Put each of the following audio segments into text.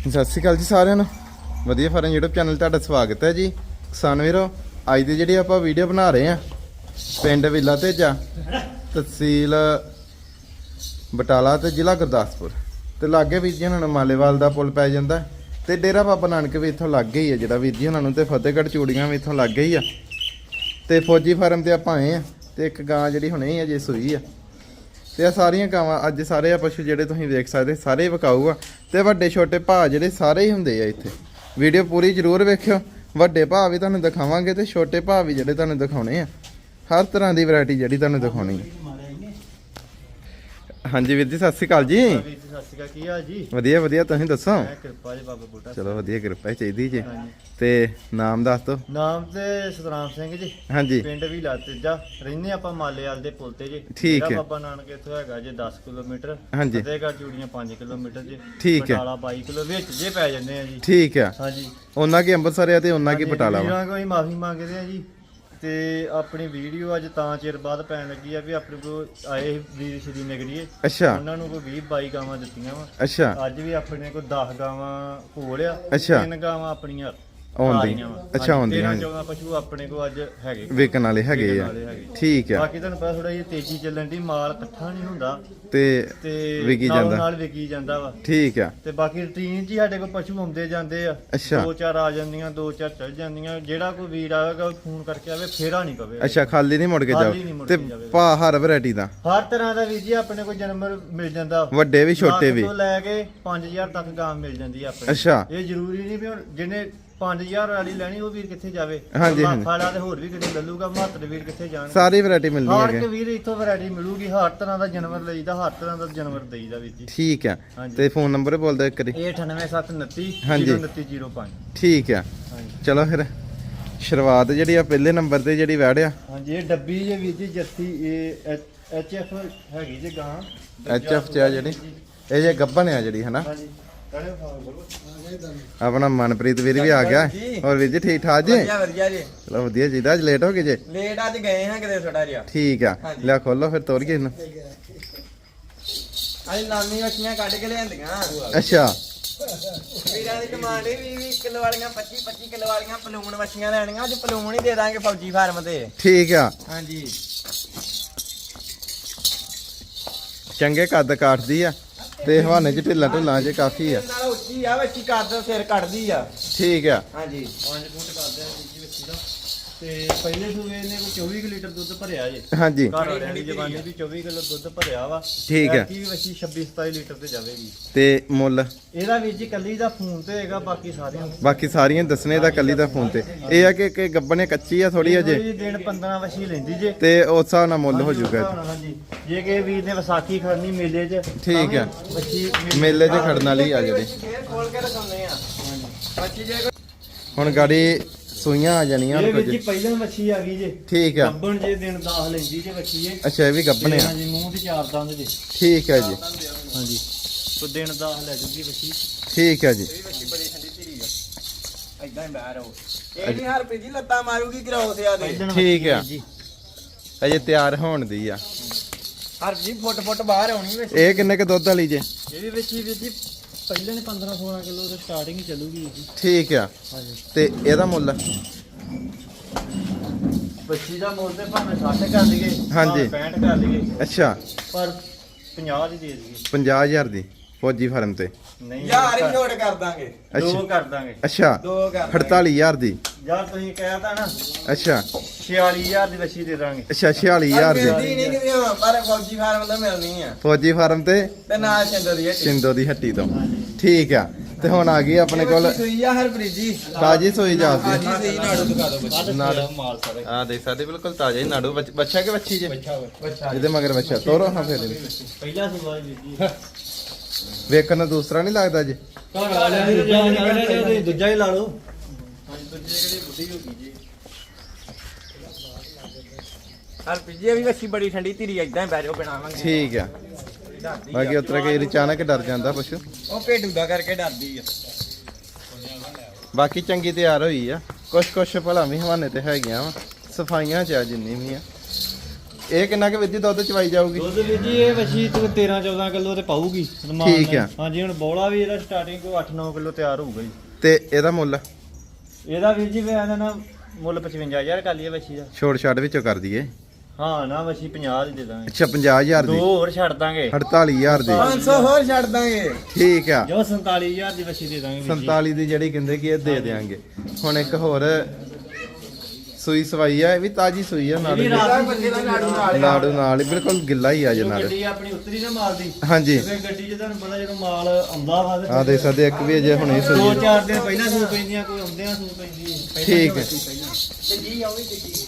ਸਤਿ ਸ਼੍ਰੀ ਅਕਾਲ ਜੀ ਸਾਰਿਆਂ ਨੂੰ। ਵਧੀਆ ਫਾਰਮ YouTube ਚੈਨਲ ਤੁਹਾਡਾ ਸਵਾਗਤ ਹੈ ਜੀ। ਕਿਸਾਨ ਵੀਰੋ, ਅੱਜ ਦੀ ਜਿਹੜੀ ਆਪਾਂ ਵੀਡੀਓ ਬਣਾ ਰਹੇ ਆ ਪਿੰਡ ਵਿਲਾ ਤੇਜਾ ਤਹਿਸੀਲ ਬਟਾਲਾ ਤੇ ਜ਼ਿਲ੍ਹਾ ਗੁਰਦਾਸਪੁਰ। ਤੇ ਲਾਗੇ ਵੀਰ ਜੀ ਉਹਨਾਂ ਨੂੰ ਮਾਲੇਵਾਲ ਦਾ ਪੁਲ ਪੈ ਜਾਂਦਾ ਹੈ। ਤੇ ਡੇਰਾ ਬਾਬਾ ਨਾਨਕ ਵੀ ਇੱਥੋਂ ਲੱਗੇ ਹੀ ਆ ਜਿਹੜਾ ਵੀਰ ਜੀ ਉਹਨਾਂ ਨੂੰ ਤੇ ਫਤਿਹਗੜ੍ਹ ਚੂੜੀਆਂ ਵੀ ਇੱਥੋਂ ਲੱਗੇ ਹੀ ਆ। ਤੇ ਫੌਜੀ ਫਾਰਮ ਤੇ ਆਪਾਂ ਆਏ ਆ ਤੇ ਇੱਕ ਗਾਂ ਜਿਹੜੀ ਹੁਣੇ ਹੀ ਅਜੇ ਸੂਈ ਆ। ਤੇ ਆ ਸਾਰੀਆਂ ਗਾਵਾਂ ਅੱਜ ਸਾਰੇ ਆ ਪਸ਼ੂ ਜਿਹੜੇ ਤੁਸੀਂ ਵੇਖ ਸਕਦੇ, ਸਾਰੇ ਵਿਕਾਊ ਆ। ਤੇ ਵੱਡੇ ਛੋਟੇ ਭਾਅ ਜਿਹੜੇ ਸਾਰੇ ਹੀ ਹੁੰਦੇ ਆ ਇੱਥੇ। ਵੀਡੀਓ ਪੂਰੀ ਜ਼ਰੂਰ ਵੇਖਿਓ। ਵੱਡੇ ਭਾਅ ਵੀ ਤੁਹਾਨੂੰ ਦਿਖਾਵਾਂਗੇ ਤੇ ਛੋਟੇ ਭਾਅ ਵੀ ਜਿਹੜੇ ਤੁਹਾਨੂੰ ਦਿਖਾਉਣੇ ਆ। ਹਰ ਤਰ੍ਹਾਂ ਦੀ ਵੈਰਾਈਟੀ ਜਿਹੜੀ ਤੁਹਾਨੂੰ ਦਿਖਾਉਣੀ ਹੈ ਹਾਂਜੀ ਵੀਰ ਜੀ ਸਤਿ ਸ਼੍ਰੀ ਅਕਾਲ ਜੀ। ਵੀਰ ਜੀ ਸਤਿ ਸ਼੍ਰੀ ਅਕਾਲ ਕੀ ਹਾਲ ਜੀ? ਵਧੀਆ ਵਧੀਆ ਤੁਸੀਂ ਦੱਸੋ? ਮੈਂ ਕਿਰਪਾ ਜੀ ਬਾਬਾ ਬੂਟਾ ਚਲੋ ਵਧੀਆ ਕਿਰਪਾ ਹੀ ਚਾਹੀਦੀ ਜੀ। ਤੇ ਨਾਮ ਦੱਸ ਦਿਓ। ਨਾਮ ਤੇ ਸਤਰਾਮ ਸਿੰਘ ਜੀ। ਹਾਂਜੀ। ਪਿੰਡ ਵੀ ਤੇਜਾ ਰਹਿੰਦੇ ਆਪਾਂ ਮਾਲੇਵਾਲ ਦੇ ਪੁਲ ਤੇ ਜੀ। ਠੀਕ ਹੈ। ਬਾਬਾ ਨਾਨਕ ਇੱਥੋਂ ਹੈਗਾ ਜੀ 10 ਕਿਲੋਮੀਟਰ। ਹਾਂਜੀ। ਫਤਿਹਗੜ੍ਹ ਚੂੜੀਆਂ 5 ਕਿਲੋਮੀਟਰ ਜੀ। ਠੀਕ ਹੈ। ਬਟਾਲਾ 22 ਕਿਲੋ ਵਿੱਚ ਜੇ ਪੈ ਜਾਂਦੇ ਆ ਜੀ। ਠੀਕ ਆ ਹਾਂਜੀ। ਉਹਨਾਂ ਕੀ ਅੰਮ੍ਰਿਤਸਰ ਆ ਤੇ ਉਹਨਾਂ ਕੀ ਬਟਾਲਾ ਵਾ? ਕੋਈ ਮਾਫੀ ਮੰਗਦੇ ਆ ਜੀ। ਤੇ ਆਪਣੀ ਵੀਡੀਓ ਅੱਜ ਤਾਂ ਚਿਰ ਬਾਅਦ ਪੈਣ ਲੱਗੀ ਆ ਵੀ ਆਪਣੇ ਕੋਲ ਆਏ ਵੀਰ ਸ਼੍ਰੀ ਨਗਰੀਏ। ਅੱਛਾ। ਉਹਨਾਂ ਨੂੰ ਕੋਈ 20 22 ਗਾਵਾਂ ਦਿੱਤੀਆਂ ਵਾ। ਅੱਛਾ। ਅੱਜ ਵੀ ਆਪਣੇ ਕੋਲ 10 ਗਾਵਾਂ ਕੋਲ ਆ। ਅੱਛਾ। ਤਿੰਨ ਗਾਵਾਂ ਆਪਣੀਆਂ। ਆਉਂਦੀ। ਆਈਆਂ ਵਾਂ। ਅੱਛਾ ਹਾਂਜੀ, ਆਉਂਦੀ ਤੇਰਾਂ ਹਾਂਜੀ। ਚੌਦਾਂ ਪਸ਼ੂ ਆਪਣੇ ਕੋਲ ਅੱਜ ਹੈਗੇ। ਵੇਚਣ ਵਾਲੇ ਹੈਗੇ ਆ। ਵਾਲੇ ਹੈਗੇ। ਠੀਕ ਆ। ਬਾਕੀ ਤੁਹਾਨੂੰ ਪਤਾ ਥੋੜਾ ਜਿਹਾ ਤੇਜ਼ੀ ਚੱਲਣ ਦੀ ਮਾਲ ਇਕੱਠਾ ਨਹੀਂ ਹੁੰਦਾ। ਤੇ ਤੇ ਵਿਕੀ ਨਾਲੋਂ ਜਾਂਦਾ। ਨਾਲ ਵਿਕੀ ਜਾਂਦਾ ਵਾ। ਠੀਕ ਆ। ਤੇ ਬਾਕੀ ਰੂਟੀਨ 'ਚ ਹੀ ਸਾਡੇ ਕੋਲ ਪਸ਼ੂ ਆਉਂਦੇ ਜਾਂਦੇ ਆ। ਅੱਛਾ। ਦੋ ਚਾਰ ਆ ਜਾਂਦੀਆਂ ਦੋ ਚਾਰ ਚੱਲ ਜਾਂਦੀਆਂ। ਜਿਹੜਾ ਕੋਈ ਵੀਰ ਆਵੇਗਾ ਉਹ ਫੋਨ ਕਰਕੇ ਆਵੇ ਫੇਰਾ ਨਹੀਂ ਪਵੇ ਅੱਛਾ ਖਾਲੀ ਨਹੀਂ ਮੁੜ ਕੇ ਜਾਓ ਖਾਲੀ ਨਹੀਂ ਮੁੜ ਤੇ ਕੇ। ਭਾ ਹਰ ਵੈਰਾਈਟੀ ਦਾ। ਹਰ ਤਰ੍ਹਾਂ ਦਾ ਵੀਰ ਜੀ ਆਪਣੇ ਕੋਲ ਜਾਨਵਰ ਮਿਲ ਜਾਂਦਾ। ਵੱਡੇ ਵੀ ਛੋਟੇ ਲੱਖ ਵੀ। ਤੋਂ ਲੈ ਕੇ 5000 ਤੱਕ ਗਾਂ ਮਿਲ ਜਾਂਦੀ ਆ ਆਪਣੇ ਅੱਛਾ। ਇਹ ਜ਼ਰੂਰੀ ਨਹੀਂ ਵੀ ਹੁਣ ਜਿਹਨੇ 5000 ਵਾਲੀ ਲੈਣੀ ਉਹ ਵੀਰ ਕਿੱਥੇ ਜਾਵੇ? ਹਾਂਜੀ, ਹਾਂਜੀ। ਖਾਲਾ ਤੇ ਹੋਰ ਵੀ ਕਿਤੇ ਲੱਲੂਗਾ ਮਾਤਰ ਵੀਰ ਕਿੱਥੇ ਜਾਣ? ਸਾਰੀ ਵੈਰਾਈਟੀ ਮਿਲਦੀ ਹਰ ਹੈਗੇ। ਇੱਕ ਵੀਰ ਇੱਥੋਂ ਵੈਰਾਈਟੀ ਮਿਲੂਗੀ ਹਰ ਤਰ੍ਹਾਂ ਦਾ ਜਾਨਵਰ ਲਈਦਾ ਹਰ ਤਰ੍ਹਾਂ ਦਾ ਜਾਨਵਰ ਦੇਈਦਾ ਵੀਰ ਜੀ। ਠੀਕ ਆ। ਹਾਂਜੀ। ਤੇ ਫੋਨ ਨੰਬਰ ਬੋਲ ਦਿਓ ਇੱਕ ਵਾਰੀ। ਇਹ 98729 ਹਾਂਜੀ। 2905 ਠੀਕ ਆ। ਹਾਂਜੀ। ਚਲੋ ਫਿਰ ਸ਼ੁਰੂਆਤ ਜਿਹੜੀ ਆ ਪਹਿਲੇ ਨੰਬਰ ਤੇ ਜਿਹੜੀ ਵੜਿਆ ਹਾਂਜੀ ਇਹ ਡੱਬੀ ਜੇ ਵੀਰ ਜੀ ਜੱਤੀ ਇਹ ਐਚ ਐਫ ਹੈਗੀ ਜੇ ਗਾਂ। ਐਚ ਐਫ ਚ ਆ ਜਿਹੜੀ। ਇਹ ਜੇ ਗੱਬਨ ਆ ਜਿਹੜੀ ਹਨਾ? ਹਾਂਜੀ। ਕਹੜੇ ਬੋਲੋ ਆਪਣਾ ਮਨਪ੍ਰੀਤ ਵੀਰ ਵੀ ਆ ਗਿਆ। ਹੋਰ ਵੀਰ ਜੀ ਠੀਕ ਠਾਕ ਜੀ? ਵਧੀਆ ਵਧੀਆ ਜੀ। ਚਲੋ ਵਧੀਆ ਜੀ ਅੱਜ ਲੇਟ ਹੋ ਗਏ ਜੇ? ਲੇਟ ਅੱਜ ਗਏ ਹਾਂ ਕਿਤੇ ਥੋੜਾ ਜਿਹਾ। ਠੀਕ ਆ। ਲਿਆ ਖੋਲੋ ਫਿਰ ਤੋਰੀਏ ਇਹਨੂੰ। ਅੱਜ ਨਾਮੀ ਮੱਛੀਆਂ ਕੱਢ ਕੇ ਲਿਆਂਦੀਆਂ। ਅੱਛਾ। ਵੀਰਾਂ ਦੀ ਡਿਮਾਂਡ ਹੈ 20 ਕਿਲੋ ਵਾਲੀਆਂ 25 25 ਕਿਲੋ ਵਾਲੀਆਂ ਪਲੂਣ ਮੱਛੀਆਂ ਲੈਣੀਆਂ ਅੱਜ ਪਲੂਣ ਹੀ ਦੇ ਦਾਂਗੇ ਫੌਜੀ ਫਾਰਮ ਤੇ। ਠੀਕ ਆ। ਹਾਂਜੀ। ਚੰਗੇ ਕੱਦ ਕਾਟਦੀ ਆ। ਤੇ ਹਵਾਨੇ ਚ ਢਿੱਲਾ ਢਿੱਲਾ ਜੇ ਕਾਫੀ ਆ। ਨਾਲ ਉੱਚੀ ਆ ਬੱਚੀ ਕੱਦ ਸਿਰ ਕੱਢਦੀ ਆ। ਠੀਕ ਆ। ਹਾਂਜੀ। 5 ਫੁੱਟ ਤੇ ਪਹਿਲੇ ਸੂਏ ਨੇ ਕੋਈ 24 ਕੁ ਲੀਟਰ ਦੁੱਧ ਭਰਿਆ ਜੇ। ਹਾਂਜੀ। ਘਰ ਵਾਲਿਆਂ ਦੀ ਜ਼ਬਾਨੀ ਵੀ 24 ਕਿਲੋ ਦੁੱਧ ਭਰਿਆ ਵਾ। ਠੀਕ ਹੈ। ਕੀ ਵਸੀ 26 27 ਲੀਟਰ ਤੇ ਜਾਵੇਗੀ। ਤੇ ਮੁੱਲ? ਇਹਦਾ ਵੀਰ ਜੀ ਕੱਲੀ ਦਾ ਫੋਨ ਤੇ ਹੈਗਾ ਬਾਕੀ ਸਾਰਿਆਂ ਨੂੰ। ਬਾਕੀ ਸਾਰੀਆਂ ਦੱਸਣੇ ਦਾ ਕੱਲੀ ਦਾ ਫੋਨ ਤੇ। ਇਹ ਆ ਕਿ ਕਿ ਗੱਬਣੇ ਕੱਚੀ ਆ ਥੋੜੀ ਅਜੇ ਜੀ? ਦਿਨ 15 ਵਸੀ ਲੈਂਦੀ ਜੇ। ਤੇ ਉਸ ਹਿਸਾਬ ਨਾਲ ਮੁੱਲ ਹੋ ਜਾਊਗਾ। ਹਾਂਜੀ ਜੇ ਕਿ ਵੀਰ ਨੇ ਵਿਸਾਖੀ ਖੜਨੀ ਮੇਲੇ 'ਚ ਠੀਕ ਹੈ। ਬੱਚੀ ਮੇਲੇ 'ਚ ਖੜਨ ਵਾਲੀ ਆ ਜਿਹੜੀ ਬੱਚੀ ਜੇ ਹੁਣ ਗਾੜੀ ਸੂਈਆਂ ਆ ਜਾਣੀਆਂ ਇਹ ਕੁਝ। ਪਹਿਲਾਂ ਮੱਛੀ ਆ ਗਈ ਜੇ। ਠੀਕ ਆ। ਗੱਬਣ ਜੇ ਦਿਨ 10 ਲੈਂਦੀ ਜੇ ਬੱਚੀ ਇਹ। ਅੱਛਾ ਇਹ ਵੀ ਗੱਬਣੇ ਆ। ਹਾਂਜੀ ਮੂੰਹ ਤੇ ਚਾਰ ਦੰਦ ਜੇ। ਠੀਕ ਹੈ ਜੀ। ਹਾਂਜੀ। ਤੋ ਦਿਨ 10 ਲੈ ਜੂਗੀ ਬੱਚੀ ਠੀਕ ਹੈ ਜੀ। ਇਹ ਬੱਚੀ ਬੜੀ ਠੰਡੀ ਧੀਰੀ ਆ। ਐਦਾਂ ਹੀ ਬਾਹਰ ਇਹ ਨਹੀਂ ਹਰਪ੍ਰੀਤ ਜੀ ਲੱਤਾਂ ਮਾਰੂਗੀ ਗਰਾਉ ਤੇ। ਆ ਦੇ ਪਹਿਲਣ ਠੀਕ ਬੱਚੀ ਆ। ਜੀ। ਅਜੇ ਤਿਆਰ ਹੋਣ ਦੀ ਆ। ਹਰਪ੍ਰੀਤ ਜੀ ਫੁੱਟ ਫੁੱਟ ਬਾਹਰ ਆਉਣੀ ਵਿੱਚ। ਇਹ ਕਿੰਨੇ ਕ ਦੁੱਧ ਵਾਲੀ ਜੇ? ਇਹ ਵੀ ਬੱਚੀ ਵੀਰ ਜੀ ਪਹਿਲੇ ਨੇ 15 16 ਕਿਲੋ ਤੋਂ ਸਟਾਰਟਿੰਗ ਹੀ ਚੱਲੂਗੀ ਜੀ ਠੀਕ ਆ। ਹਾਂਜੀ। ਤੇ ਇਹਦਾ ਮੁੱਲ? ਬੱਚੀ ਦਾ ਮੁੱਲ ਤੇ ਭਾਵੇਂ 60 ਕਰ ਲਈਏ ਹਾਂਜੀ। ਭਾਵੇਂ 65 ਕਰ ਲਈਏ। ਅੱਛਾ। ਪਰ 50 ਦੀ ਦੇ ਦਈਏ। 50000 ਦੀ। ਫੌਜੀ ਫਾਰਮ ਤੇ। ਨਹੀਂ ਯਾਰ ਹੀ ਛੋੜ ਕਰ ਦਾਂਗੇ। ਦੋ ਕਰ ਦਾਂਗੇ। ਅੱਛਾ ਦੋ ਕਰ 48000 ਦੀ। ਯਾਰ ਤੁਸੀਂ ਕਹਿਆ ਤਾਂ ਨਾ ਅੱਛਾ। 46000 ਦੀ ਬੱਚੀ ਦੇ ਦਾਂਗੇ। ਅੱਛਾ 46000 ਦੀ। ਮਿਲਦੀ ਨਹੀਂ ਕਿਤੇ ਪਰ ਫੌਜੀ ਫਾਰਮ ਤੋਂ ਮਿਲਣੀ ਆ। ਫੌਜੀ ਫਾਰਮ ਤੇ ਤੇ ਨਾਲ ਚੰਦੋ ਦੀ ਹੱਟੀ। ਸਿੰਦੋ ਦੀ ਹੱਟੀ ਤੋਂ। ਠੀਕ ਆ। ਤੇ ਹੁਣ ਆ ਗਈ ਆਪਣੇ ਕੋਲ ਸੂਈ ਆ ਹਰਪ੍ਰੀਤ ਜੀ। ਤਾਜੀ ਸੋਈ ਜਾਂਦੀ ਹਾਂਜੀ ਸਹੀ ਨਾੜੂ ਦਿਖਾ ਦਿਓ ਬੱਚੀ। ਨਾੜ। ਮਾਲ ਸਾਰੇ। ਆ ਦੇਖ ਸਕਦੇ ਬਿਲਕੁਲ ਤਾਜ਼ਾ ਹੀ ਨਾੜੂ। ਬੱਚ- ਬੱਚਾ ਕਿ ਬੱਚੀ ਜੇ? ਬੱਚਾ ਇਹਦੇ ਮਗਰ ਬੱਚਾ। ਤੋਰੋ ਹਾਂ ਫਿਰ। ਪਹਿਲਾ ਸੁਭਾ ਜੀ ਜੀ। ਵੇਖਣ ਨੂੰ ਦੂਸਰਾ ਨਹੀਂ ਲੱਗਦਾ ਜੇ। ਘਰ ਵਾਲਿਆਂ ਦੀ ਦੂਜਾ ਹੀ ਲਾ ਲਓ ਹਾਂਜੀ ਦੂਜੇ ਕਿਹੜੀ ਬੁੱਢੀ ਹੋ ਗਈ ਜੀ ਹਰਪ੍ਰੀਤ ਜੀ ਇਹ ਵੀ ਬੱਚੀ ਬੜੀ ਠੰਡੀ ਧੀਰੀ ਏਦਾਂ ਹੀ ਬਹਿ ਜਾਓ ਬਣਾਵਾਂਗੇ ਠੀਕ ਆ। ਬਾਕੀ ਉਤਰਾ ਕੇ ਅਚਾਨਕ ਡਰ ਜਾਂਦਾ ਪਸ਼ੂ ਉਹ ਕਰਕੇ ਡਰਦੀ ਆ। ਬਾਕੀ ਚੰਗੀ ਤਿਆਰ ਹੋਈ ਆ। ਕੁਛ ਕੁਛ ਭਲਾ ਵੀ ਹਵਾਨੇ ਤੇ ਹੈਗੀਆਂ ਵਾ। ਸਫਾਈਆਂ ਚ ਆ ਜਿੰਨੀ ਵੀ ਆ। ਇਹ ਕਿੰਨਾ ਕੁ ਵਿੱਜੀ ਦੁੱਧ ਚਵਾਈ ਜਾਊਗੀ? ਦੁੱਧ ਵੀ ਜੀ ਇਹ ਵਸ਼ੀ ਤੋਂ 13 14 ਕਿਲੋ ਤੇ ਪਾਊਗੀ ਠੀਕ। ਆ। ਹਾਂਜੀ ਹੁਣ ਬੋਲਾ ਵੀ ਇਹਦਾ ਸਟਾਰਟਿੰਗ ਕੋ 8 9 ਕਿਲੋ ਤਿਆਰ ਹੋਊਗਾ ਜੀ। ਤੇ ਇਹਦਾ ਮੁੱਲ? ਇਹਦਾ ਵੀਰ ਜੀ ਵੇ ਨਾ ਮੁੱਲ 55000 ਕਰ ਲਈਏ ਵਸ਼ੀ ਦਾ। ਛੋੜ ਛੱਡ ਵਿੱਚੋਂ ਕਰ ਦਈਏ। ਹਾਂ ਨਾ ਵਸ਼ੀ 50 ਦੀ ਦੇ ਦਾਂਗੇ। ਅੱਛਾ 50000 ਦੋ। ਦੀ ਹੋਰ ਛੱਡ ਦਾਂਗੇ। 48000 ਦੀ। 500 ਹੋਰ ਛੱਡ ਦਾਂਗੇ। ਠੀਕ ਆ। ਜੋ 47000 ਦੀ ਵਸ਼ੀ ਦੇ ਦਾਂਗੇ ਵੀਰ ਜੀ। 47 ਦੀ ਜਿਹੜੀ ਕਹਿੰਦੇ ਕਿ ਇਹ ਦੇ ਦੇਾਂਗੇ ਹੁਣ ਇੱਕ ਹੋਰ ਸੂਈ ਸਵਾਈ ਆ ਇਹ ਵੀ ਤਾਜੀ ਸੂਈ ਆ। ਰਾਤ ਬੱਚੇ ਦਾ ਨਾੜੂ ਨਾਲ ਹੀ ਆ। ਨਾੜੂ ਨਾਲ ਹੀ ਬਿਲਕੁਲ ਗਿੱਲਾ ਹੀ ਆ ਜੇ ਜੋ ਨਾਲ। ਗੱਡੀ ਆਪਣੀ ਉਤਰੀ ਨਾ ਮਾਰਦੀ ਹਾਂਜੀ। ਤੇ ਫਿਰ ਗੱਡੀ 'ਚ ਤੁਹਾਨੂੰ ਪਤਾ ਜਦੋਂ ਮਾਲ ਆਉਂਦਾ ਵਾ ਤੇ ਆ ਦੇਖ ਸਕਦੇ ਇੱਕ ਵੀ ਅਜੇ ਹੁਣੇ ਸੂਈ ਦੋ ਆ। ਚਾਰ ਦਿਨ ਪਹਿਲਾਂ ਸੂ ਪੈਂਦੀਆਂ ਕੋਈ ਆਉਂਦਿਆਂ ਸੂ ਪੈਂਦੀ ਹੈ। ਠੀਕ ਹੈ ਤੇ ਜੀ ਆਉਣੀ ਤੇ ਜੀ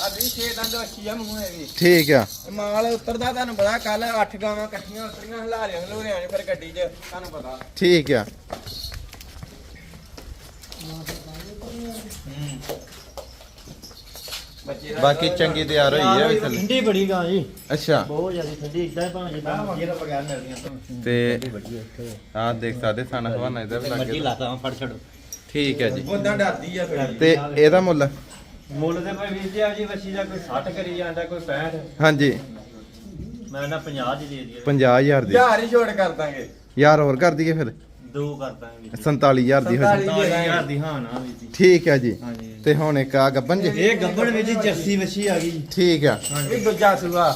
ਆ ਵੀ ਛੇ ਦੰਦ ਵੱਛੀ ਆ ਮੂੰਹ ਹੈਗੀ ਠੀਕ ਆ। ਇਹ ਮਾਲ ਉਤਰਦਾ ਤੁਹਾਨੂੰ ਪਤਾ ਕੱਲ 8 ਗਾਵਾਂ ਇਕੱਠੀਆਂ ਉਤਰੀਆਂ ਹਲਾਰਿਆਂ ਹਲੂਰਿਆਂ ਨੇ ਫਿਰ ਗੱਡੀ 'ਚ ਤੁਹਾਨੂੰ ਪਤਾ। ਠੀਕ ਆ। ਬਾਕੀ ਚੰਗੀ ਤਿਆਰ ਹੋਈ ਆ ਵੀ ਥੱਲੇ। ਠੰਡੀ ਬੜੀ ਗਾਂ ਜੀ। ਅੱਛਾ। ਬਹੁਤ ਜ਼ਿਆਦਾ ਠੰਡੀ ਇਦਾਂ ਭਾਵੇਂ ਜਿੱਦਾਂ ਮਰਜ਼ੀ ਦਾ ਬਗੈਰ ਮਿਲਦੀਆਂ ਤੁਹਾਨੂੰ ਤੇ ਬੜੀ ਇੱਥੇ। ਆ ਦੇਖ ਸਕਦੇ ਥਾਣਾ ਹਵਾਨਾ ਇਹਦਾ ਵੀ ਮਰਜ਼ੀ ਲੱਗੇ ਲਾਤਾ ਫੜ ਛੱਡੋ। ਠੀਕ ਹੈ ਜੀ। ਉਦਾਂ ਡਰਦੀ ਆ ਫਿਰ। ਤੇ ਇਹਦਾ ਮੁੱਲ? ਮੁੱਲ ਤੇ ਭਾਈ ਵੀਰ ਜੀ ਆ ਜੀ ਬੱਚੀ ਦਾ ਕੋਈ 60 ਕਰੀ ਜਾਂਦਾ ਕੋਈ 65 ਹਾਂਜੀ। ਮੈਂ ਨਾ 50 ਦੀ ਦੇ ਦਈਏ। 50000 ਦੀ। ਹਜ਼ਾਰ ਹੀ ਛੋੜ ਕਰ ਦਾਂਗੇ। ਯਾਰ ਹੋਰ ਕਰ ਦਈਏ ਫਿਰ। ਦੋ ਕਰ ਦਾਂਗੇ ਵੀਰ ਜੀ 47000 ਦੀ ਹੋ ਜੀ 47000 ਦੀ ਹਾਂ ਨਾ ਵੀਰ ਜੀ ਠੀਕ ਹੈ ਜੀ। ਹਾਂਜੀ। ਤੇ ਹੁਣ ਇੱਕ ਆ ਗੱਬਨ ਜੀ। ਇਹ ਗੱਬੜ ਵਿੱਚ ਜਰਸੀ ਵੱਛੀ ਆ ਗਈ। ਠੀਕ ਆ। ਇਹ ਦੂਜਾ ਸੂਆ।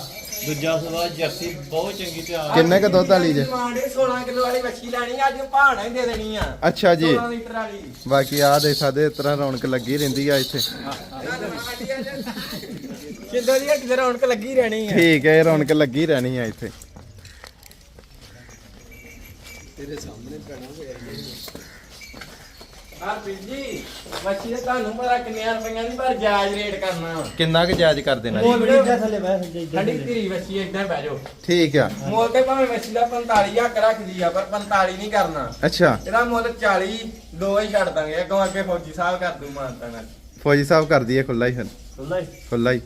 ਦੂਜਾ ਸਵਾ ਜਰਸੀ ਬਹੁਤ ਚੰਗੀ ਤਿਆਰ ਕਿੰਨੇ ਕੁ ਦੁੱਧ ਵਾਲੀ ਜੇ? ਡਿਮਾਂਡ ਇਹ 16 ਕਿਲੋ ਵਾਲੀ ਵੱਛੀ ਲੈਣੀ ਆ, ਅੱਜ ਭਾਣਾ ਹੀ ਦੇ ਦੇਣੀ ਆ। ਅੱਛਾ ਜੀ। 16 ਲੀਟਰ ਵਾਲੀ। ਬਾਕੀ ਆ ਦੇਖ ਸਕਦੇ ਇਸ ਤਰ੍ਹਾਂ ਰੌਣਕ ਲੱਗੀ ਰਹਿੰਦੀ ਆ ਇੱਥੇ। ਕਿੰਦੋਂ ਦੀ ਹੱਟੀ ਰੌਣਕ ਲੱਗੀ ਰਹਿਣੀ ਆ। ਠੀਕ ਹੈ ਇਹ ਰੌਣਕ ਲੱਗੀ ਰਹਿਣੀ ਆ ਇੱਥੇ। ਹਰਪ੍ਰੀਤ ਜੀ ਵੱਛੀ ਦੇ ਤੁਹਾਨੂੰ ਪਤਾ ਕਿੰਨੀਆਂ ਰੁਪਈਆਂ ਦੀ ਪਰ ਜਾਇਜ਼ ਰੇਟ ਕਰਨਾ। ਕਿੰਨਾ ਕੁ ਜਾਇਜ਼ ਕਰ ਦੇਣਾ ਜੀ? ਉਹ ਬੜੀ ਇੱਦਾਂ ਥੱਲੇ ਬਹਿ ਇੱਦਾਂ ਇੱਦਾਂ ਠੰਡੀ ਥੱਲੇ। ਧੀਰੀ ਵੱਛੀ ਏਦਾਂ ਬਹਿ ਜਾਓ। ਠੀਕ ਆ। ਮੁੱਲ ਤੇ ਭਾਵੇਂ ਵੱਛੀ ਦਾ 45 ਹੱਕ ਰੱਖਦੀ ਆ ਪਰ 45 ਨਹੀਂ ਕਰਨਾ। ਅੱਛਾ। ਇਹਦਾ ਮੁੱਲ 40 ਦੋ ਹੀ ਛੱਡ ਦਾਂਗੇ। ਅੱਗੋਂ ਅੱਗੇ ਫੌਜੀ ਸਾਹਿਬ ਕਰ ਦੂ ਮਾਨਤਾ ਨਾਲ। ਫੌਜੀ ਸਾਹਿਬ ਕਰ ਦਈਏ ਖੁੱਲਾ ਹੀ ਫਿਰ। ਖੁੱਲਾ ਹੀ। ਖੁੱਲਾ ਹੀ।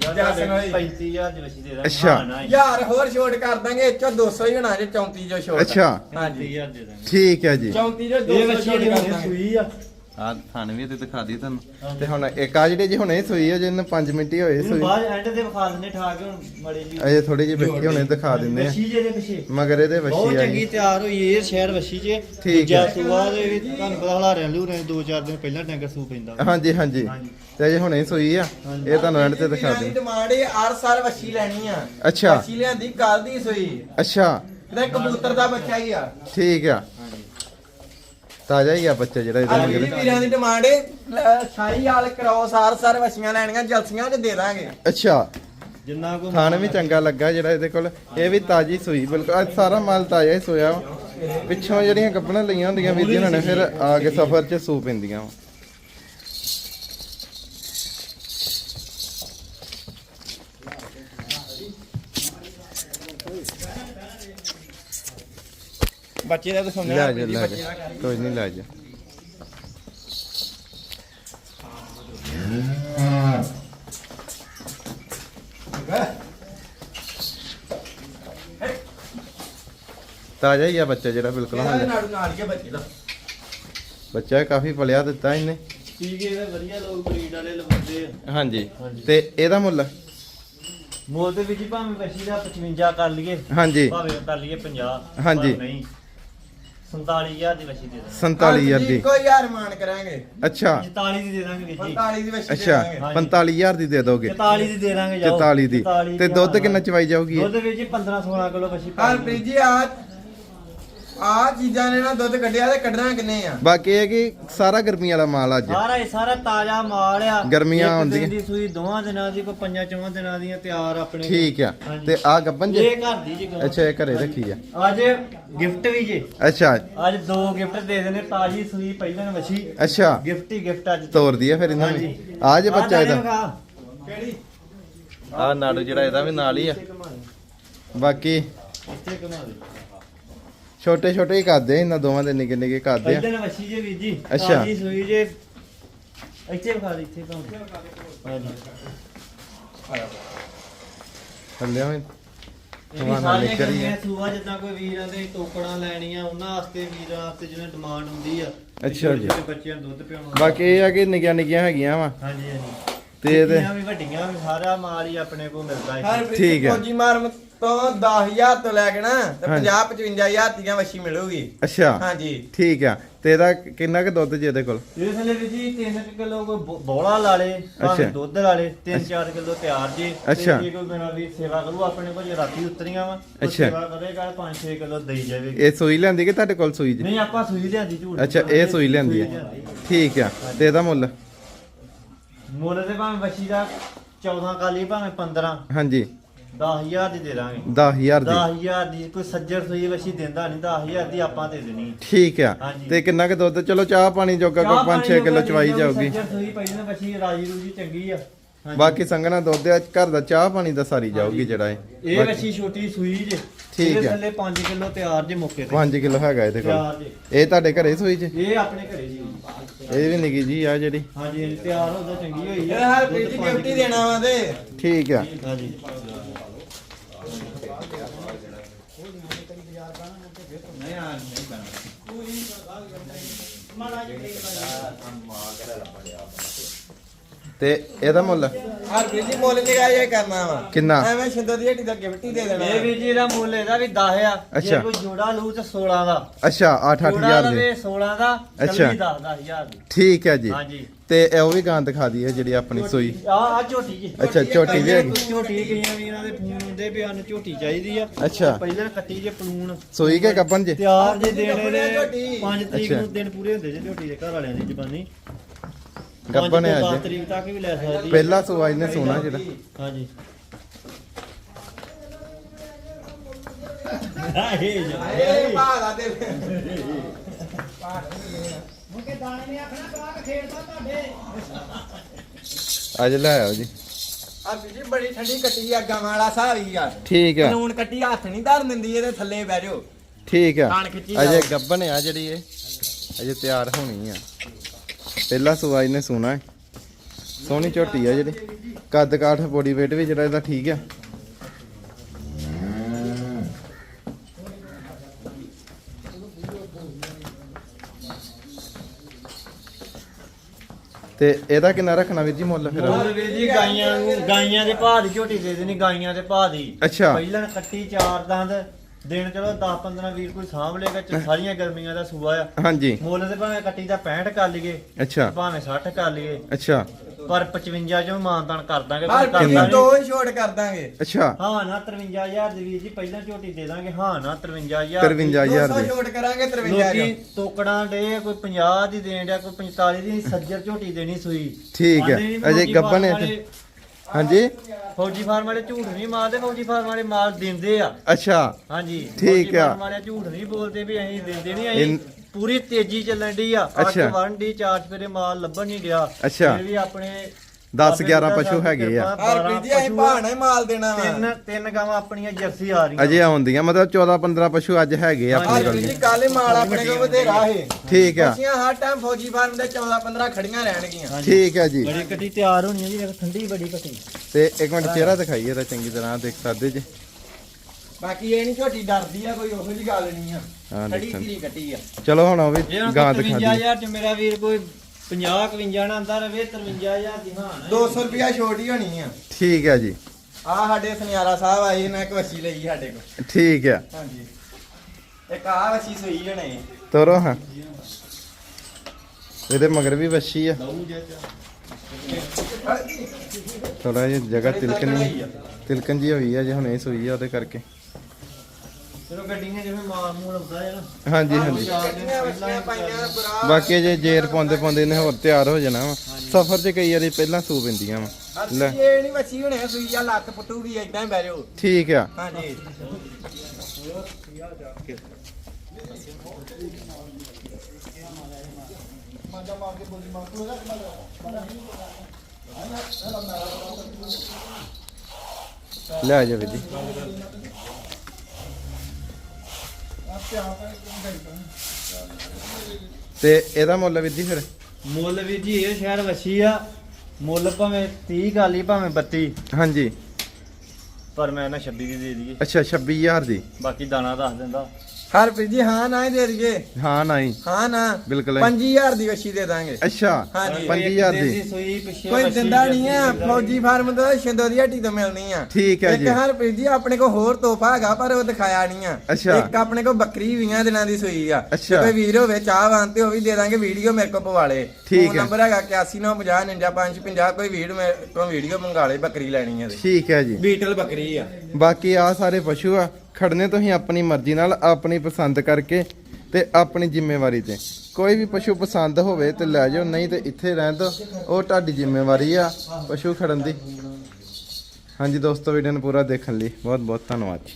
ਜੈਸਨ ਹੋਈ। 35000 ਦੀ ਵੱਛੀ ਦੇ ਦਾਂਗੇ। ਅੱਛਾ। ਯਾਰ ਹੋਰ ਛੋਟ ਕਰ ਦਾਂਗੇ ਚੋਂ 200 ਹੀ ਹੋਣਾ ਜੇ 34 ਜੋ ਛੋਟ। ਅੱਛਾ। ਹਾਂਜੀ। 35000 ਦੇ ਦਾਂਗੇ। ਠੀਕ ਹੈ ਜੀ। 34 ਜੋ ਇਹ 200 ਵੱਛੀ ਛੋਟ ਦੀ ਕਰ ਹੁਣੇ ਦਾਂਗੇ। ਸੂਈ ਆ। ਆ ਥਾਣ ਵੀ ਤੇ ਦਿਖਾ ਦੀ ਤੁਹਾਨੂੰ। ਤੇ ਹੁਣ ਇੱਕ ਆ ਜਿਹੜੇ ਜੀ ਹੁਣੇ ਸੂਈ ਆ ਜਿਹਨੂੰ 5 ਮਿੰਟ ਹੀ ਹੋਏ ਸੂਈ। ਬਾਅਦ ਐਂਡ ਤੇ ਵਿਖਾ ਦਿੰਦੇ ਠਾ ਕੇ ਹੁਣ ਮੜੇ ਜੀ ਅਜੇ ਥੋੜੀ ਜਿਹੀ ਬੱਕੀ ਹੁਣੇ ਦਿਖਾ ਦਿੰਦੇ ਆ। ਵੱਛੀ ਜਿਹਦੇ ਪਿੱਛੇ। ਮਗਰ ਇਹਦੇ ਬਹੁਤ ਵੱਛੀ ਆ ਚੰਗੀ ਜੀ ਤਿਆਰ ਹੋਈ ਇਹ ਸ਼ਹਿਰ ਵੱਛੀ ਚ। ਠੀਕ ਦੂਜਾ ਹੈ। ਸੂਆ ਦੇ ਵੀ ਤੁਹਾਨੂੰ ਪਤਾ ਹਲਾਰਿਆਂ ਲੂਰਿਆਂ ਦੋ ਚਾਰ ਦਿਨ ਪਹਿਲਾਂ ਡੰਗਰ ਸੂ ਪੈਂਦਾ। ਹਾਂਜੀ ਹਾਂਜੀ। ਤੇ ਅਜੇ ਹੁਣੇ ਸੂਈ ਆ। ਇਹ ਤੁਹਾਨੂੰ ਐਂਡ ਤੇ ਦਿਖਾ ਦੀ ਦਿੰਦੇ। ਡਿਮਾਂਡ ਇਹ ਹਰ ਸਾਲ ਵੱਛੀ ਲੈਣੀ ਆ। ਅੱਛਾ। ਵੱਛੀ ਲਿਆਂਦੀ ਕੱਲ ਦੀ ਸੂਈ। ਅੱਛਾ। ਇਹਦਾ ਕਬੂਤਰ ਦਾ ਬੱਚਾ ਹੀ ਆ। ਠੀਕ ਆ। ਤਾਜ਼ਾ ਹੀ ਆ ਬੱਚਾ ਜਿਹੜਾ ਇਹਦੇ ਅੱਜ ਵੀ ਵੀਰਾਂ ਦੀ ਡਿਮਾਂਡ ਹੈ ਸ਼ਾਹੀ ਵਾਲ ਕ੍ਰੋਸ ਵੱਛੀਆਂ ਲੈਣੀਆਂ ਜਲਸੀਆਂ ਚ ਦੇ ਦਾਂਗੇ। ਅੱਛਾ। ਜਿੰਨਾ ਕੋ ਥਾਣ ਵੀ ਚੰਗਾ ਲੱਗਾ ਜਿਹੜਾ ਇਹਦੇ ਕੋਲ। ਇਹ ਵੀ ਤਾਜੀ ਸੂਈ ਬਿਲਕੁਲ। ਅੱਜ ਸਾਰਾ ਮਾਲ ਤਾਜ਼ਾ ਹੀ ਸੋਇਆ ਵਾ। ਪਿੱਛੋਂ ਜਿਹੜੀਆਂ ਕੱਪੜਾਂ ਲਈਆਂ ਹੁੰਦੀਆਂ ਵੀਰ ਜੀ ਉਹਨਾਂ ਨੇ ਫਿਰ ਆ ਕੇ ਸਫ਼ਰ 'ਚ ਸੂ ਪੈਂਦੀਆਂ ਵਾ। ਬੱਚੇ ਦਾ ਦਿਖਾਉਂਦੇ ਲੈ ਜਾ ਲੈ ਜਾ ਕੋਈ ਨਹੀਂ ਲੈ ਜਾ ਤਾਜ਼ਾ ਹੀ ਆ ਬੱਚਾ ਜਿਹੜਾ ਬਿਲਕੁਲ ਇਹਦਾ ਹਾਂ ਨਾੜੂ ਨਾਲ ਹੀ ਆ ਬੱਚੇ ਦਾ ਬੱਚਾ ਕਾਫੀ ਪਲਿਆ ਦਿੱਤਾ ਇਹਨੇ ਠੀਕ ਹੈ ਵਧੀਆ ਲੋਕ ਬਰੀਡ ਵਾਲੇ ਲਵਾਉਂਦੇ ਆ ਹਾਂਜੀ। ਤੇ ਇਹਦਾ ਮੁੱਲ ਮੋਲ ਦੇ ਵਿੱਚ ਭਾਵੇਂ ਵੱਛੀ ਦਾ 55 ਕਰ ਲਈਏ ਹਾਂਜੀ ਭਾਵੇਂ ਕਰ ਲਈਏ 50 ਹਾਂਜੀ। ਨਹੀਂ 47000 ਦੀ ਵੱਛੀ ਦੇ ਦਾਂਗੇ। 47000 ਦੀ। ਕੋਈ ਯਾਰ ਮਾਨ ਕਰਾਂਗੇ। ਅੱਛਾ। 44 ਦੀ ਦੇ ਦਾਂਗੇ ਵੀਰ ਜੀ। 45 ਦੀ ਵੱਛੀ ਦੇ ਅੱਛਾ ਦਾਂਗੇ। ਹਾਂਜੀ। 45000 ਦੀ ਦੇ ਦੋਗੇ। 44 ਦੀ ਦੇ ਦਾਂਗੇ ਜਾਓ। 44 ਦੀ। 44 ਤੇ ਦੁੱਧ ਕਿੰਨਾ ਚਵਾਈ ਜਾਊਗੀ? ਦੁੱਧ ਵਿੱਚ ਹੀ 15 16 ਕਿਲੋ ਵੱਛੀ ਪਾ ਹਰਪ੍ਰੀਤ ਜੀ ਆ ਆ ਚੀਜ਼ਾਂ ਨੇ ਨਾ ਦੁੱਧ ਕੱਢਿਆ ਤੇ ਕੱਢਣਾ ਕਿੰਨੇ ਆ? ਬਾਕੀ ਇਹ ਕਿ ਸਾਰਾ ਗਰਮੀ ਵਾਲਾ ਮਾਲ ਅੱਜ। ਸਾਰਾ ਇਹ ਸਾਰਾ ਤਾਜ਼ਾ ਮਾਲ ਆ। ਗਰਮੀਆਂ ਇੱਕ ਆਉਂਦੀਆਂ। ਦਿਨ ਦੀ ਸੂਈ ਦੋਵਾਂ ਦਿਨਾਂ ਦੀ ਕੋਈ ਪੰਜਾਂ ਚੌਵਾਂ ਦਿਨਾਂ ਦੀਆਂ ਤਿਆਰ ਆਪਣੇ ਠੀਕ ਆ। ਹਾਂਜੀ। ਤੇ ਆ ਗੱਬਨ ਜੇ? ਇਹ ਘਰ ਦੀ ਜੀ ਗਾਂ। ਅੱਛਾ ਇਹ ਘਰੇ ਰੱਖੀ ਆ। ਅੱਜ ਗਿਫਟ ਵੀ ਜੇ। ਅੱਛਾ। ਅੱਜ ਦੋ ਗਿਫਟ ਦੇ ਦੇਣੇ ਤਾਜੀ ਸੂਈ ਪਹਿਲਾਂ ਵਛੀ। ਅੱਛਾ। ਗਿਫਟ ਹੀ ਗਿਫਟ ਅੱਜ। ਤੋਰਦੀ ਆ ਫਿਰ ਇਹਨਾਂ ਨੇ। ਹਾਂਜੀ। ਆ ਜੇ ਬੱਚਾ ਆਹ ਇਹਦਾ। ਵਿਖਾ। ਕਿਹੜੀ? ਆ ਨਾੜੂ ਜਿਹੜਾ ਇਹਦਾ ਵੀ ਨਾਲ ਹੀ ਆ। ਇੱਥੇ ਘੁਮਾ ਦੇ, ਬਾਕੀ ਇੱਥੇ ਘੁਮਾ ਦੇ। ਛੋਟੇ ਛੋਟੇ ਹੀ ਕਰਦੇ ਇਹਨਾਂ ਦੋਵਾਂ ਦੇ ਨਿੱਕੇ ਨਿੱਕੇ ਕਰਦੇ ਆ। ਪਹਿਲਾਂ ਵਛੀ ਜੇ ਵੀਰ ਜੀ। ਅੱਛਾ। ਤਾਜੀ ਸੂਈ ਜੇ। ਇੱਥੇ ਵਿਖਾ ਦੇ ਇੱਥੇ ਘੁਮਾ ਦੇ ਹਾਂਜੀ ਥੱਲੇ ਹੋਏ ਇਹ ਵੀ ਹਵਾ ਨਾਲ ਸਾਰੀਆਂ ਨਿਕਲ ਰਹੀ ਗਰਮੀਆਂ ਹੈ। ਸੂਆ ਜਿੱਦਾਂ ਕੋਈ ਵੀਰਾਂ ਦੇ ਟੋਕਣਾ ਲੈਣੀਆਂ ਉਹਨਾਂ ਵਾਸਤੇ ਵੀਰਾਂ ਵਾਸਤੇ ਜਿਹਨੇ ਡਿਮਾਂਡ ਹੁੰਦੀ ਆ। ਅੱਛਾ ਜੀ। ਛੋਟੇ ਬੱਚਿਆਂ ਨੂੰ ਦੁੱਧ ਪਿਆਉਣਾ ਬਾਕੀ ਇਹ ਆ ਕਿ ਨਿੱਕੀਆਂ ਨਿੱਕੀਆਂ ਹੈਗੀਆਂ ਵਾ। ਹਾਂਜੀ ਹਾਂਜੀ। ਤੇ ਇਹਦੇ ਵੀ ਵੱਡੀਆਂ ਵੀ ਸਾਰਾ ਮਾਲ ਹੀ ਆਪਣੇ ਕੋਲ ਮਿਲਦਾ ਹੈ ਠੀਕ ਹੈ। ਫੌਜੀ ਮਾਰਮ ਤੋਂ 10000 ਤੋਂ ਲੈ ਕੇ ਨਾ ਤੇ ਹਾਂਜੀ। 50 55000 ਦੀਆਂ ਵੱਛੀ ਮਿਲੂਗੀ। ਅੱਛਾ। ਹਾਂਜੀ। ਠੀਕ ਆ। ਤੇ ਇਹਦਾ ਕਿੰਨਾ ਕੁ ਦੁੱਧ ਜੀ ਇਹਦੇ ਕੋਲ? ਇਹ ਥੱਲੇ ਵੀ ਜੀ 3 ਕਿਲੋ ਕੋਈ ਬੋ- ਬੋਲਾ ਲਾ ਲੇ ਭਾਵੇਂ। ਦੁੱਧ ਲਾ ਲੇ 3-4 ਕਿਲੋ ਤਿਆਰ ਜੀ। ਤੇ ਅੱਛਾ। ਜੇ ਕੋਈ ਮੇਰਾ ਵੀ ਸੇਵਾ ਕਰੂ ਆਪਣੇ ਕੋਲ ਜੇ ਰਾਤੀ ਉਤਰੀਆਂ ਵਾ ਅੱਛਾ। ਸੇਵਾ ਕਰੇਗਾ 5-6 ਕਿਲੋ ਦੇਈ ਜਾਵੇਗੀ। ਇਹ ਸੂਈ ਲੈਂਦੀ ਕਿ ਤੁਹਾਡੇ ਕੋਲ ਸੂਈ ਜੀ? ਨਹੀਂ ਆਪਾਂ ਸੂਈ ਲਿਆਂਦੀ ਝੂਠ ਅੱਛਾ ਇਹ ਸੂਈ ਲੈਂਦੀ ਹੈ ਠੀਕ ਆ। ਤੇ ਇਹਦਾ ਮੁੱਲ? ਮੁੱਲ ਤੇ ਭਾਵੇਂ ਵੱਛੀ ਦਾ 14 ਕਾਲੀ ਭਾਵੇਂ 15 ਹਾਂਜੀ। 10000 ਦੀ ਦੇ ਦਾਂਗੇ। 10000 ਦੀ? 10000 ਦੀ ਕੋਈ ਸੱਜਰ ਸੂਈ ਵੱਛੀ ਦਿੰਦਾ ਨਹੀਂ 10000 ਦੀ ਆਪਾਂ ਦੇ ਦੇਣੀ। ਠੀਕ ਆ। ਤੇ ਕਿੰਨਾ ਕੁ ਦੁੱਧ? ਚਲੋ ਚਾਹ ਪਾਣੀ ਜੋਗਾ ਕੋਈ 5-6 ਪਾਣੀ ਕਿਲੋ ਚਵਾਈ ਜਾਊਗੀ। ਸੱਜਰ ਸੂਈ ਪਈ ਨਾ ਵੱਛੀ ਰਾਜੀ ਰੂਜੀ ਚੰਗੀ ਆ। ਬਾਕੀ ਸੰਗਣਾ ਦੁੱਧ ਆ ਘਰ ਦਾ ਚਾਹ ਪਾਣੀ ਦਾ ਸਾਰੀ ਜਾਊਗੀ ਜਿਹੜਾ ਇਹ। ਇਹ ਵੱਛੀ ਛੋਟੀ ਸੂਈ ਜੇ। ਠੀਕ ਹੈ। ਥੱਲੇ 5 ਕਿਲੋ ਤਿਆਰ ਜੇ ਮੁੱਕੇ ਤੇ। 5 ਕਿਲੋ ਹੈਗਾ ਇਹਦੇ ਕੋਲ। ਤਿਆਰ ਜੇ। ਇਹ ਤੁਹਾਡੇ ਘਰੇ ਸੂਈ ਚ ਇਹ ਆਪਣੇ ਘਰੇ ਜੀ। ਇਹ ਵੀ ਨਿੱਕੀ ਜੀ ਆ ਜਿਹੜੀ। ਹਾਂਜੀ ਹਾਂਜੀ ਤਿਆਰ ਹੋ ਜਾ ਚੰਗੀ ਹੋਈ ਇਹ ਹਰ ਪੀਜੀ ਦੁੱਧ ਪੰਜ ਗਿਫਟ ਹੀ ਦੇਣਾ ਵਾ ਤੇ। ਠੀਕ ਆ। ਹਾਂਜੀ। ਤੇ ਇਹਦਾ ਮੁੱਲ? ਹਰ ਪੀਜੀ ਮੁੱਲ ਨਿਗਾ ਇਹ ਕਰਨਾ ਵਾ। ਕਿੰਨਾ? ਐਵੇਂ ਸ਼ਿੰਦੋ ਦੀ ਹੱਟੀ ਦਾ ਗਿਫਟ ਦੇ ਦੇਣਾ। ਇਹ ਵੀ ਜੀ ਦਾ ਮੁੱਲ ਇਹਦਾ ਵੀ 10 ਆ। ਅੱਛਾ। ਜੇ ਕੋਈ ਜੋੜਾ ਲੂ ਤੇ 16 ਦਾ। ਅੱਛਾ 8-8000 ਜੋੜਾ ਦੇ। ਲਵੇ 16 ਦਾ ਅੱਛਾ। ਚੱਲੀ 10 10000 ਦੀ। ਠੀਕ ਹੈ ਜੀ। ਹਾਂਜੀ। ਤੇ ਇਹ ਉਹ ਵੀ ਗਾਂ ਦਿਖਾ ਦਈਏ ਜਿਹੜੀ ਆਪਣੀ ਸੂਈ। ਆ ਆ ਝੋਟੀ ਜੀ। ਅੱਛਾ ਝੋਟੀ ਵੀ ਹੈਗੀ। ਝੋਟੀ ਗਈਆਂ ਵੀ ਇਹਨਾਂ ਦੇ ਫੋਨ ਹੁੰਦੇ ਵੀ ਸਾਨੂੰ ਝੋਟੀ ਚਾਹੀਦੀ ਆ। ਅੱਛਾ। ਪਹਿਲਾਂ ਕੱਟੀ ਜੇ ਪਲੂਣ ਸੂਈ ਕੇ ਕੱਪਨ ਜੀ? ਤਿਆਰ ਜੇ ਦੇਣੇ। ਦੇ 5 ਤਰੀਕ ਅੱਛਾ। ਨੂੰ ਦਿਨ ਪੂਰੇ ਹੁੰਦੇ ਜੇ ਝੋਟੀ ਦੇ ਘਰ ਵਾਲਿਆਂ ਦੀ ਜ਼ਬਾਨੀ। ਹੈ 10 ਅੱਜ। ਤਰੀਕ ਤੱਕ ਵੀ ਲੈ ਸਕਦੀ ਆ। ਪਹਿਲਾ ਸੂਆ ਇਹਨੇ ਸੋਨਾ ਜਿਹੜਾ। ਹਾਂਜੀ। ਇਹ ਅੱਜ ਲੈ ਆਓ ਜੀ। ਹਰ ਪੀਜੀ ਬੜੀ ਠੰਡੀ ਕੱਟੀ ਆ ਗਾਂ ਵਾਲਾ ਸਾਹ ਹੀ ਆ। ਠੀਕ ਆ। ਲੂਣ ਕੱਟੀ ਹੱਥ ਨਹੀਂ ਧਰਨ ਦਿੰਦੀ ਇਹਦੇ ਥੱਲੇ ਬਹਿ ਜਾਓ। ਠੀਕ ਆ। ਖਾਣ ਖਿੱਚੀ ਅਜੇ ਜਾਓ। ਗੱਬਨ ਆ ਜਿਹੜੀ ਇਹ। ਅਜੇ ਤਿਆਰ ਹੋਣੀ ਆ। ਪਹਿਲਾ ਸੂਆ ਇਹਨੇ ਸੋਨਾ ਹੈ। ਸੋਹਣੀ ਝੋਟੀ ਆ ਜਿਹੜੀ। ਕੱਦ ਕਾਠ ਬੋਡੀ weight ਵੀ ਜਿਹੜਾ ਇਹਦਾ ਠੀਕ ਆ। ਤੇ ਇਹਦਾ ਕਿੰਨਾ ਰੱਖਣਾ ਵੀਰ ਜੀ ਮੁੱਲ ਫਿਰ? ਹੋਰ ਵੀਰ ਜੀ ਗਾਈਆਂ ਨੂੰ ਗਾਈਆਂ ਦੇ ਭਾਅ ਦੀ ਝੋਟੀ ਦੇ ਦੇਣੀ ਗਾਈਆਂ ਦੇ ਭਾਅ ਦੀ। ਅੱਛਾ। ਪਹਿਲਾਂ ਕੱਟੀ ਚਾਰ ਦੰਦ ਦਿਨ ਚਲੋ 10 15 ਵੀਰ ਕੋਈ ਸਾਂਭ ਲੇਗਾ ਚ ਸਾਰੀਆਂ ਗਰਮੀਆਂ ਦਾ ਸੂਆ ਆ। ਹਾਂਜੀ। ਮੁੱਲ ਤੇ ਭਾਵੇਂ ਕੱਟੀ ਦਾ 65 ਕਰ ਲਈਏ ਅੱਛਾ। ਭਾਵੇਂ 60 ਕਰ ਲਈਏ। ਅੱਛਾ। ਪਰ 55 ਚੋਂ ਮਾਨਤਾਨ ਕਰ ਦਾਂਗੇ ਹਰ ਕਰ ਕਿੰਨਾ? ਦੋ ਹੀ ਛੋਟ ਕਰ ਦਾਂਗੇ। ਅੱਛਾ। ਹਾਂ ਨਾ 53000 ਦੀ ਵੀਰ ਜੀ ਪਹਿਲਾਂ ਝੋਟੀ ਦੇ ਦਾਂਗੇ। ਹਾਂ ਨਾ 53000 53000 200 ਦੀ ਛੋਟ ਕਰਾਂਗੇ 53 ਲੋਕੀ ਤੋਕੜਾਂ ਡੇ ਕੋਈ 50 ਦੀ ਦੇਣ ਡਿਆ ਕੋਈ 45 ਦੀ ਸੱਜਰ ਝੋਟੀ ਦੇਣੀ ਸੂਈ। ਠੀਕ ਹੈ। ਅਜੇ ਗੱਬਨ ਹਾਂਜੀ ਫੌਜੀ ਫਾਰਮ ਵਾਲੇ ਝੂਠ ਨਹੀਂ ਮਾਰਦੇ ਫੌਜੀ ਫਾਰਮ ਵਾਲੇ ਮਾਲ ਦਿੰਦੇ ਆ ਅੱਛਾ ਹਾਂਜੀ ਠੀਕ ਆ। ਫਾਰਮ ਵਾਲੇ ਝੂਠ ਨਹੀਂ ਬੋਲਦੇ ਵੀ ਅਸੀਂ ਦਿੰਦੇ ਨਹੀਂ ਅਸੀਂ ਇਨ- ਪੂਰੀ ਤੇਜ਼ੀ ਚੱਲਣ ਦੀ ਆ ਅੱਛਾ। ਅੱਛਾ ਵਨ ਦੀ ਚਾਰ ਫੇਰੇ ਮਾਲ ਲੱਭਣ ਨਹੀਂ ਗਿਆ ਅੱਛਾ। ਵੀ ਆਪਣੇ 10 11 ਪਸ਼ੂ ਹੈਗੇ ਆ। ਹਰ ਪੀਜੀ ਅਸੀਂ ਭਾਣਾ ਹੀ ਮਾਲ ਦੇਣਾ ਵਾ। ਤਿੰਨ ਤਿੰਨ ਗਾਵਾਂ ਆਪਣੀਆਂ ਜਰਸੀ ਆ ਰਹੀਆਂ। ਅਜੇ ਆਉਂਦੀਆਂ ਮਤਲਬ 14 15 ਪਸ਼ੂ ਅੱਜ ਹੈਗੇ ਆ ਆਪਣੇ ਕੋਲ ਪੀਜੀ ਜੀ ਕੱਲ। ਹੀ ਮਾਲ ਆਪਣੇ ਕੋਲ ਬਥੇਰਾ ਹੈ। ਠੀਕ ਆ। ਬੱਚੀਆਂ ਹਰ ਟਾਈਮ ਫੌਜੀ ਫਾਰਮ ਦੇ 14 15 ਖੜੀਆਂ ਰਹਿਣਗੀਆਂ। ਠੀਕ ਹੈ ਜੀ। ਬੜੀ ਕੱਟੀ ਤਿਆਰ ਹੋਣੀ ਹੈ ਜੀ ਵੇਖੋ ਠੰਡੀ ਬੜੀ ਕੱਟੀ ਤੇ ਇੱਕ ਮਿੰਟ ਚਿਹਰਾ ਦਿਖਾਈਏ ਤਾਂ ਚੰਗੀ ਤਰ੍ਹਾਂ ਦੇਖ ਸਕਦੇ ਜੀ। ਬਾਕੀ ਇਹ ਨਹੀਂ ਝੋਟੀ ਡਰਦੀ ਆ ਕੋਈ ਉਹੋ ਜੀ ਗੱਲ ਨਹੀਂ ਆ। ਹਾਂ ਖੜੀ ਦੇਖਣ। ਧੀਰੀ ਕੱਟੀ ਆ। ਚਲੋ ਹੁਣ ਉਹ ਵੀ ਜੇ ਹੁਣ ਗਾਂ ਦਿਖਾ ਦੀ 55000 ਚ ਮੇਰਾ ਵੀਰ ਕੋਈ 50 51 ਨਾ ਆਂਦਾ ਰਵੇ 53000 ਦੀ ਹਾਂ ਨਾ। 200 ਰੁਪਿਆ ਛੋਟ ਹੀ ਹੋਣੀ ਆ। ਠੀਕ ਹੈ ਜੀ। ਆ ਸਾਡੇ ਸੁਨਿਆਰਾ ਸਾਹਿਬ ਆਏ ਇਹਨਾਂ ਇੱਕ ਵੱਛੀ ਲਈ ਸਾਡੇ ਕੋਲ। ਠੀਕ ਆ। ਹਾਂਜੀ। ਇੱਕ ਆ ਵੱਛੀ ਸੋਈ ਜਣੇ ਤੋਰੋ ਹਾਂ। ਇਹਦੇ ਮਗਰ ਵੀ ਵੱਛੀ ਆ। ਥੋੜਾ ਜਿਹਾ ਜਗ੍ਹਾ ਤਿਲਕਣੀ ਤਿਲਕਣ ਜੀ ਹੋਈ ਆ ਜੇ ਹੁਣ ਇਹ ਸੋਈ ਆ ਉਹਦੇ ਕਰਕੇ। ਚਲੋ ਗੱਡੀਆਂ ਜਿਵੇਂ ਮਾਲ ਮੂਲ ਹੁੰਦਾ ਹੈ ਨਾ। ਹਾਂਜੀ ਹਾਂਜੀ। ਬਰਾ ਬਾਕੀ ਜੇ ਜੇਰ ਪਾਉਂਦੇ ਪਾਉਂਦੇ ਨੇ ਹੋਰ ਤਿਆਰ ਹੋ ਜਾਣਾ ਵਾ। ਸਫ਼ਰ 'ਚ ਕਈ ਵਾਰੀ ਪਹਿਲਾਂ ਸੂ ਪੈਂਦੀਆਂ ਵਾ। ਲੈ। ਇਹ ਨਹੀਂ ਵੱਛੀ ਹੁਣੇ ਸੂਈ ਆ ਲੱਤ ਪੁੱਟੂਗੀ ਏਦਾਂ ਹੀ ਜਾਓ। ਠੀਕ ਆ। ਹਾਂਜੀ। ਲੈ ਜਾ ਵੀਰ ਜੀ। ਤੇ ਇਹਦਾ ਮੁੱਲ ਵੀਰ ਜੀ ਫਿਰ? ਮੁੱਲ ਵੀ ਜੀ ਇਹ ਸ਼ਹਿਰ ਵਸੀ ਆ। ਮੁੱਲ ਭਾਵੇਂ 30 ਗਾਲੀ ਭਾਵੇਂ 32 ਹਾਂਜੀ। ਪਰ ਮੈਂ ਨਾ 26 ਦੀ ਦੇ ਦਈਏ। ਅੱਛਾ 26000 ਦੀ। ਬਾਕੀ ਦਾਣਾ ਦੱਸ ਦਿੰਦਾ। ਹਰਪ੍ਰੀਤ ਜੀ ਹਾਂ ਨਾ ਹੀ ਦੇ ਦਈਏ। ਹਾਂ ਨਹੀਂ ਹਾਂ। ਨਾ। ਬਿਲਕੁਲ 5000 ਦੀ ਵੱਛੀ ਦੇ ਦਾਂਗੇ। ਅੱਛਾ ਹਾਂਜੀ। 5000 ਦੀ। ਸੂਈ ਪਿੱਛੇ ਕੋਈ ਦਿੰਦਾ ਨਹੀਂ ਆ। ਫੌਜੀ ਫਾਰਮ ਤੋਂ ਸ਼ਿੰਦੋ ਦੀ ਹੱਟੀ ਤੋਂ ਮਿਲਣੀ ਆ। ਠੀਕ ਹੈ ਇੱਕ ਜੀ। ਹਰਪ੍ਰੀਤ ਜੀ ਆਪਣੇ ਕੋਲ ਹੋਰ ਤੋਹਫਾ ਹੈਗਾ ਪਰ ਉਹ ਦਿਖਾਇਆ ਨਹੀਂ ਆ। ਅੱਛਾ। ਇੱਕ ਆਪਣੇ ਕੋਲ ਬੱਕਰੀ 20 ਦਿਨਾਂ ਦੀ ਸੂਈ ਆ। ਕੋਈ ਵੀਰ ਹੋਵੇ ਚਾਹ ਵਾਂਤੇ ਉਹ ਵੀ ਦੇ ਦਾਂਗੇ ਵੀਡੀਓ ਮੇਰੇ ਕੋਲ ਪਵਾਲੇ ਠੀਕ ਹੈ। ਨੰਬਰ ਹੈਗਾ 81950550 ਕੋਈ ਵੀਰ ਮੇਰੇ ਕੋਲ ਵੀਡੀਓ ਮੰਗਾ ਲੇ ਬੱਕਰੀ ਲੈਣੀ ਹੈ ਠੀਕ ਹੈ ਜੀ। ਬੀਟਲ ਬੱਕਰੀ ਆ। ਬਾਕੀ ਆ ਸਾਰੇ ਪਸ਼ੂ ਆ ਖੜਨੇ ਤੁਸੀਂ ਆਪਣੀ ਮਰਜ਼ੀ ਨਾਲ ਆਪਣੀ ਪਸੰਦ ਕਰਕੇ ਤੇ ਆਪਣੀ ਜ਼ਿੰਮੇਵਾਰੀ ਤੇ। ਕੋਈ ਵੀ ਪਸ਼ੂ ਪਸੰਦ ਹੋਵੇ ਤੇ ਲੈ ਜਾਓ, ਨਹੀਂ ਤੇ ਇੱਥੇ ਰਹਿਣ ਦੋ ਉਹ ਤੁਹਾਡੀ ਜ਼ਿੰਮੇਵਾਰੀ ਆ ਪਸ਼ੂ ਖੜਨ ਦੀ। ਹਾਂਜੀ ਦੋਸਤੋ ਵੀਡੀਓ ਨੂੰ ਪੂਰਾ ਦੇਖਣ ਲਈ ਬਹੁਤ ਬਹੁਤ ਧੰਨਵਾਦ ਜੀ।